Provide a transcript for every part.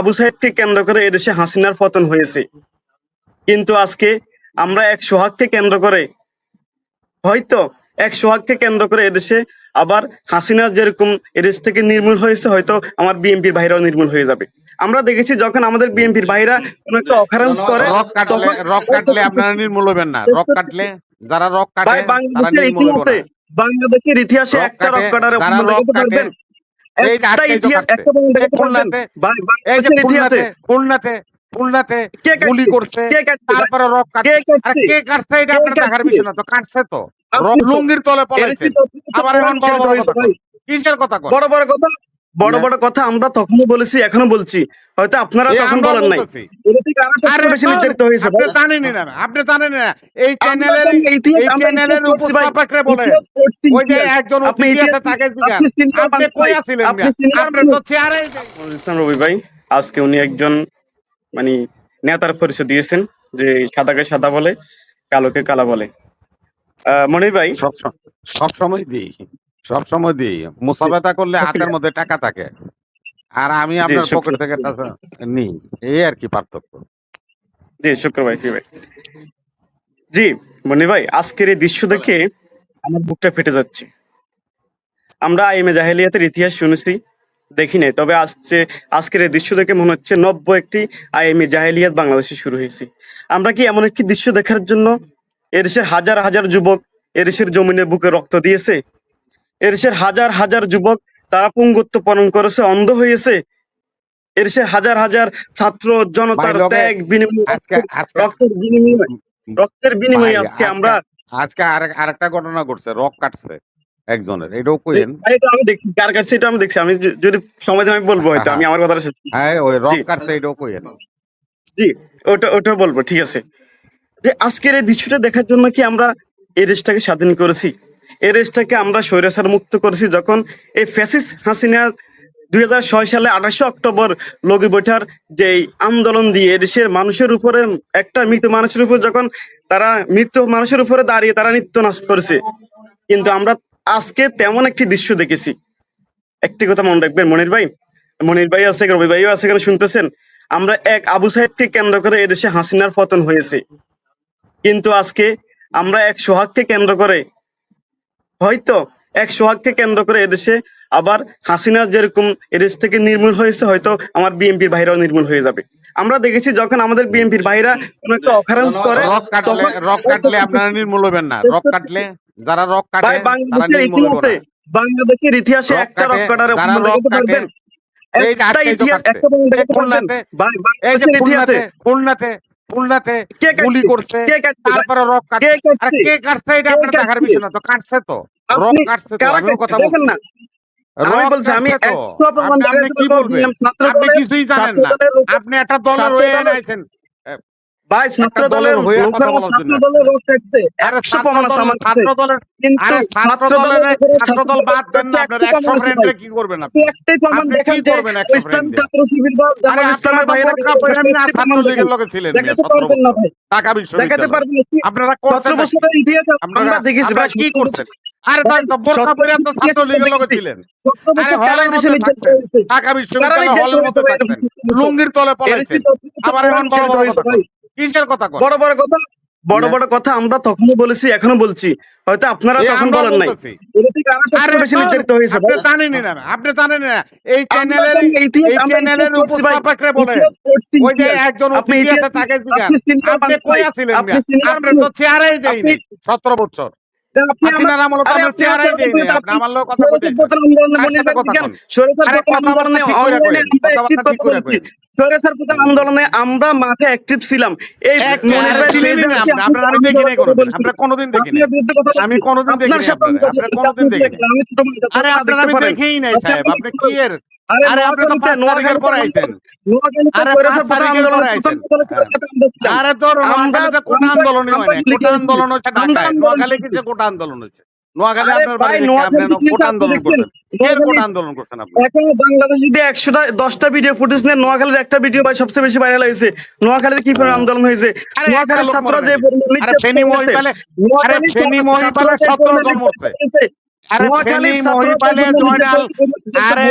আবু সাহেবকে কেন্দ্র করে এদেশে হাসিনার পতন হয়েছে। কিন্তু আজকে আমরা এক সোহাগকে কেন্দ্র করে হয়তো এক সোহাগকে কেন্দ্র করে এদেশে আবার হাসিনার যেরকম এদেশ থেকে নির্মূল হয়েছে হয়তো আমার বিএনপির ভাইরাও নির্মূল হয়ে যাবে। আমরা দেখেছি যখন আমাদের বিএনপির ভাইরা কোনো একটা অকারেন্স করে রক কাটলে আপনারা নির্মূল হবেন না। রক কাটলে যারা রক কাটে তারা বাংলাদেশের নির্মূল হবে ইতিহাসে বাংলাদেশের ইতিহাসে রক একটা কাটে, রক কাটার গুলি করছে? তারপরে রক কে কাটছে। আরে কে কাটছে এটা আপনার দেখার? বিষয় না তো কাটছে তো। আপনি রক লুঙ্গির তলে পলাইছে। আবার এখন বড় বড় কথা কিসের কথা বড় বড় কথা বড় বড় কথা আমরা তখনও বলেছি এখনও বলছি। হয়তো আপনারা তখন বলেন নাই। আপনি জানেন না এই চ্যানেলের এই চ্যানেলের। উপস্থাপকরা বলে ওই যে একজন আপনি তাকে আপনি কই আছিলেন আপনি তো চেয়ারে ইসলাম রবি ভাই আজকে উনি একজন মানে নেতার পরিচয় দিয়েছেন যে সাদাকে সাদা বলে কালোকে কালা বলে। আহ, মনির ভাই। সব সম- সব সময় দিই। সব সময় দিই। মুসাবেতা করলে হাতের মধ্যে টাকা থাকে। আর আমি আপনার পকেট থেকে টাকা নিই। এই আর কি পার্থক্য। জি শুক্র ভাই জি ভাই। জি মনির ভাই আজকের এই দৃশ্য দেখে আমার বুকটা ফেটে যাচ্ছে। আমরা আইএমএ জাহেলিয়াতের ইতিহাস শুনেছি দেখি নাই। তবে আসছে আজকের এই দৃশ্য দেখে মনে হচ্ছে নব্য একটি আইএমএ জাহেলিয়াত বাংলাদেশে শুরু হয়েছে। আমরা কি এমন একটি দৃশ্য দেখার জন্য এদেশের হাজার হাজার যুবক এদেশের জমিনে বুকে রক্ত দিয়েছে? এদেশের হাজার হাজার যুবক তারা পুঙ্গত্ব পালন করেছে অন্ধ হয়েছে। এদেশের হাজার হাজার ছাত্র জনতার ত্যাগ বিনিময় রক্তের বিনিময়ে রক্তের বিনিময়ে আজকে আমরা আজকে আরেক আরেকটা ঘটনা ঘটছে রক কাটছে একজনের এটাও কইেন? এটা আমি দেখছি কার কাছে এটা আমি দেখছি আমি যদি সময় আমি বলব হয়তো আমি আমার কথাটা শেষ হ্যাঁ ওই রক কাটছে এটাও কইেন। জি ওটা ওটা বলব ঠিক আছে। আজকের এই দৃশ্যটা দেখার জন্য কি আমরা এই দেশটাকে স্বাধীন করেছি? এই দেশটাকে আমরা স্বৈরাচার মুক্ত করেছি যখন এই ফ্যাসিস হাসিনা দুই হাজার ছয় সালে আঠাশে অক্টোবর লগি বৈঠার যে আন্দোলন দিয়ে দেশের মানুষের উপরে একটা মৃত মানুষের উপর যখন তারা মৃত মানুষের উপরে দাঁড়িয়ে তারা নৃত্য নাচ করেছে। কিন্তু আমরা আজকে তেমন একটি দৃশ্য দেখেছি। একটি কথা মনে রাখবেন, মনির ভাই। মনির ভাই আছে, রবি ভাইও আছে, এখানে শুনতেছেন। আমরা এক আবু সাহেবকে কেন্দ্র করে এদেশে হাসিনার পতন হয়েছে। কিন্তু আজকে আমরা এক সোহাগকে কেন্দ্র করে হয়তো এক সোহাগকে কেন্দ্র করে এদেশে আবার হাসিনার যেরকম এদেশ থেকে নির্মূল হয়েছে হয়তো আমার বিএনপির ভাইরাও নির্মূল হয়ে যাবে। আমরা দেখেছি যখন আমাদের বিএনপির ভাইরা কোনো একটা অকারেন্স করে রক কাটলে আপনারা নির্মূল হবেন না। রক কাটলে যারা রক কাটে তারা বাংলাদেশের নির্মূল হবে ইতিহাসে বাংলাদেশের ইতিহাসে একটা রক কাটে, কাটার পারবেন? তারপরে রক কাটছে। কে কাটছে? এটা আপনার দেখার বিষয় না তো কাটছে তো। আমি বলছি। আপনি- কিছুই জানেন না। আপনি একটা দলের হয়ে আইছেন ভাই ছাত্র দলের দলের কথা লোকেরা বলার জন্য ছাত্র দলের লোক কাটছে আরে একশো প্রমাণ আছে আমার ছাত্র দলের ছাত্র দলের ছাত্র দল বাদ দেন না আপনার একশো ফ্রেন্ডে কি করবেন আপনি? একটাই প্রমাণ যে ইসলাম ছাত্র শিবির বা জামাত ইসলামের ছাত্র লীগের লগে ছিলেন ঢাকা বিশ্ববিদ্যালয়? আপনারা করছেন বছরের ইতিহাস আমরা দেখেছি ভাই কি করছেন? আরে তাই তো বোরকা পরে আপনার ছাত্র লীগের লগে ছিলেন। আরে হলের মধ্যে নির্যাতিত ঢাকা কারা হলের মধ্যে হয়েছে? লুঙ্গির তলে পলাইছেন আবার এখন বড় বড়। কিসের কথা বড় বড় কথা বড় হ্যাঁ। বড় কথা আমরা তখনও বলেছি এখনও বলছি। হয়তো আপনারা তখন বলেন নাই। আপনি ভাই? জানেনই না আপনি জানেন না। এই চ্যানেলের এই চ্যানেলের ইতিহাস পড়ছি ভাই। উপস্থাপকরা বলে ওই যে একজন আপনি ইতিহাস- তাকে আপনি কই আছিলেন আপনি তো। দেয়নি বছর। চেহারাই কথা কথা সৈয়দ বলতেছেন আন্দোলনে আমরা মাঠে অ্যাক্টিভ ছিলাম। এই আরে আপনার কোনোদিন, দেখি আমি কোনোদিন দেখি কোনোদিন দেখি আপনারা আমি দেখেই নাই সাহেব আপনি কি এর? আপনি তো পাঁচ তারিখের পরে আইছেন পাঁচ তারিখের পরে আইছেন। কোটা আন্দোলনই হয়। না কোটা আন্দোলন হচ্ছে ঢাকায় নোয়াখালী কিছু কোটা আন্দোলন হচ্ছে। নোয়াখালী আরে আপনার ভাই, বাড়ি দেখে আপনি নোয়াখালী কোটা কিছু আন্দোলন করছেন? কে আন্দোলন করছেন আপনি? এখন বাংলাদেশ যদি একশোটা দশটা ভিডিও ফুটেজ নেন নোয়াখালীর একটা ভিডিও ভাই সবচেয়ে বেশি ভাইরাল হয়েছে। নোয়াখালীতে কি পরিমাণ আন্দোলন হয়েছে? নোয়াখালীর ছাত্র যে আরে নির্যাতন ফেনী হয়েছে, মহিপালে আরে নোয়াখালীর ফেনী ছাত্র- মহিপালে ছাত্ররা যে সতেরো জন পরিমাণ মরছে। নির্যাতন হয়েছে, আরে নোয়াখালীর ফেনী, ছাত্র মহিপালে, আন্দোলন জয়নাল, আরে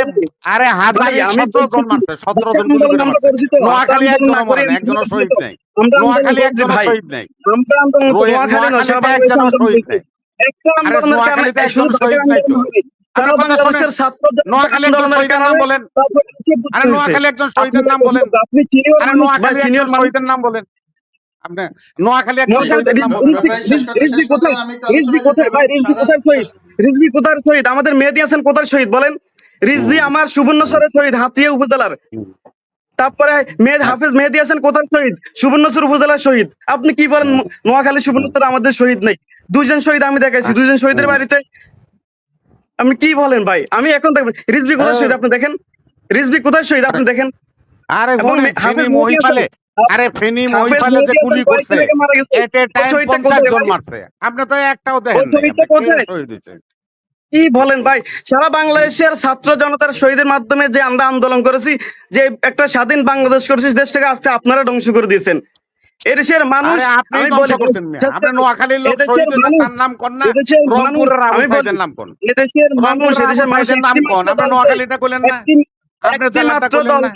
আরে হাজারে ভাই, আমি সতেরো জন মারছে সতেরো জন গুলি করে আমরা মারছে করছি তো, নোয়াখালী আমরা একজনও না মরে করে না একজনও শহীদ নেই। নোয়াখালী করছি শহীদ নেই। আমরা আন্দোলন করছি, রোহিত- নোয়াখালী নয়, সারা নোয়াখালীতে বাংলাদেশে একজনও আন্দোলন শহীদ নেই। নোয়াখালী কোথায়? শহীদ? আমাদের মেহেদি হাসান কোথায় শহীদ বলেন? রিজভি আমার সুবর্ণচরের শহীদ হাতিয়া উপজেলার। তারপরে মেহেদ হাফিজ মেহেদি হাসান কোথায় শহীদ? সুবর্ণচর উপজেলার শহীদ। আপনি কি বলেন নোয়াখালী সুবর্ণচর আমাদের শহীদ নেই? দুইজন শহীদ আমি দেখাইছি দুজন শহীদের বাড়িতে। আপনি কি বলেন ভাই? আমি এখন দেখবেন রিজভি কোথায় শহীদ আপনি দেখেন? রিজভি কোথায় শহীদ আপনি দেখেন? আরে হাফেজ মহিপালে আরে ফেনী মহিপালে যে গুলি করছে। এট টাইম জন মারছে। আপনি তো একটাও দেখেন কে বলেন ভাই? সারা বাংলাদেশের ছাত্র জনতার শহীদের মাধ্যমে যে আমরা আন্দোলন করেছি যে একটা স্বাধীন বাংলাদেশ করেছি দেশটাকে আজকে আপনারা ধ্বংস করে দিয়েছেন। এদেশের মানুষ আমি বলি। আপনি নোয়াখালীর লোক তার নাম কোন না। রংপুরের আবু আমি বলি সাইদের নাম কোন এদেশের মানুষ এদেশের আবু মানুষ সাইদের নাম কোন আপনি নোয়াখালীটা করলেন না। আপনি জেলাটা করলেন না।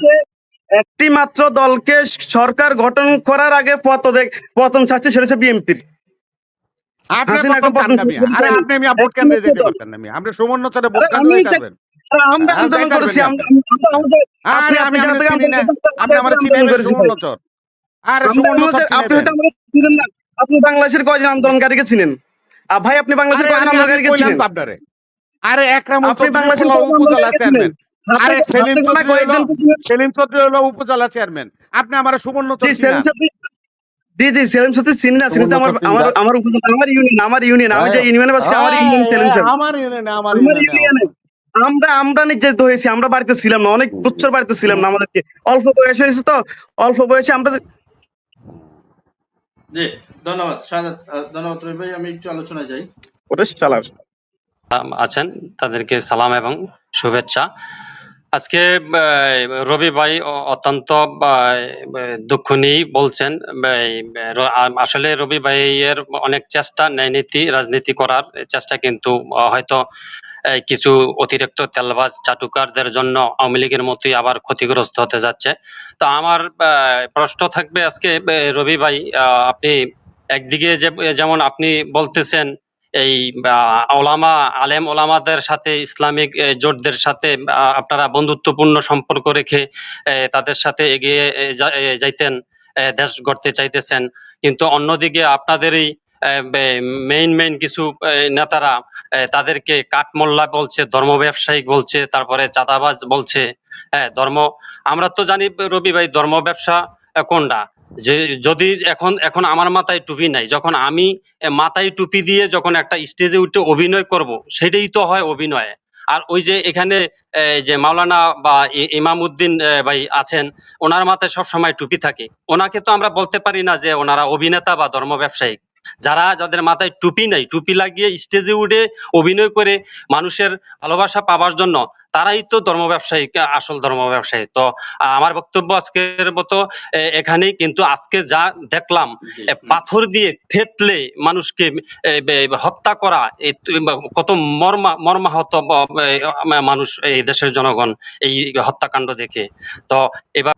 একটি মাত্র দলকে সরকার গঠন করার আগে পতন পতন চাচ্ছে সেটা হচ্ছে বিএনপির আমরা আন্দোলন করেছি আমরা- আরে আপনি ভাই। আপনি চিনেন হয়তো চিনেন না আপনি বাংলাদেশের কয়জন আন্দোলনকারীকে চিনেন আর ভাই আপনি বাংলাদেশের কয়জন আন্দোলনকারীকে চিনেন আপনারে। আরে একরাম আপনি বাংলাদেশের উপজেলা কয়জন উপজেলা আন্দোলনকারীকে চেয়ারম্যান আরে সেলিম চৌধুরী হলো কয়েকজনকে চিনেন? সেলিম চৌধুরী হলো উপজেলা চেয়ারম্যান আপনি আমার সুবর্ণচর জি, চিনেন সেলিম সত্যি- জি জি সেলিম সত্যি চিনি না চিনি আমার আমার আমার আমার ইউনিয়ন আমার ইউনিয়ন আমি যে ইউনিয়নে বসছি আমার ইউনিয়ন সেলিম সত্যি। আমার ইউনিয়নে আমার আমার ইউনিয়নে ইউনিয়নে আমরা আমরা নির্যাতিত হয়েছি আমরা বাড়িতে ছিলাম না অনেক বছর বাড়িতে ছিলাম না আমাদেরকে অল্প বয়স হয়েছে তো অল্প বয়সে আমরা জি ধন্যবাদ ধন্যবাদ রবি ভাই আমি একটু আলোচনায় যাই। ওটা আছেন তাদেরকে সালাম এবং শুভেচ্ছা। আজকে রবি ভাই অত্যন্ত নিয়েই বলছেন আসলে রবি ভাইয়ের অনেক চেষ্টা ন্যায় নীতি রাজনীতি করার চেষ্টা কিন্তু হয়তো কিছু অতিরিক্ত তেলবাজ চাটুকারদের জন্য আওয়ামী লীগের মতোই আবার ক্ষতিগ্রস্ত হতে যাচ্ছে। তো আমার প্রশ্ন থাকবে আজকে রবি ভাই আপনি একদিকে যেমন আপনি বলতেছেন, এই ওলামা, আলেম ওলামাদের সাথে, ইসলামিক জোটদের সাথে আপনারা বন্ধুত্বপূর্ণ সম্পর্ক রেখে তাদের সাথে এগিয়ে যাইতেন দেশ গড়তে চাইতেছেন। কিন্তু অন্যদিকে আপনাদেরই মেইন মেইন কিছু নেতারা তাদেরকে কাঠমোল্লা বলছে, ধর্ম ব্যবসায়িক বলছে, তারপরে চাঁদাবাজ বলছে হ্যাঁ ধর্ম, আমরা তো জানি রবি ভাই ধর্ম ব্যবসা কোনটা? যে, যদি এখন এখন আমার মাথায় টুপি নাই, যখন আমি মাথায় টুপি দিয়ে যখন একটা স্টেজে উঠে অভিনয় করব, সেটাই তো হয় অভিনয়। আর ওই যে এখানে যে মাওলানা বা ইমাম উদ্দিন ভাই আছেন, ওনার মাথায় সব সময় টুপি থাকে। ওনাকে তো আমরা বলতে পারি না যে ওনারা অভিনেতা বা ধর্ম ব্যবসায়ী। যারা যাদের মাথায় টুপি নাই টুপি লাগিয়ে স্টেজে উঠে অভিনয় করে মানুষের ভালোবাসা পাবার জন্য তারাই তো ধর্ম ব্যবসায়ী আসল ধর্ম ব্যবসায়ী। তো আমার বক্তব্য আজকের মতো এখানেই। কিন্তু আজকে যা দেখলাম পাথর দিয়ে থেতলে মানুষকে হত্যা করা কত মর্মা মর্মাহত মানুষ এই দেশের জনগণ এই হত্যাকাণ্ড দেখে। তো এবার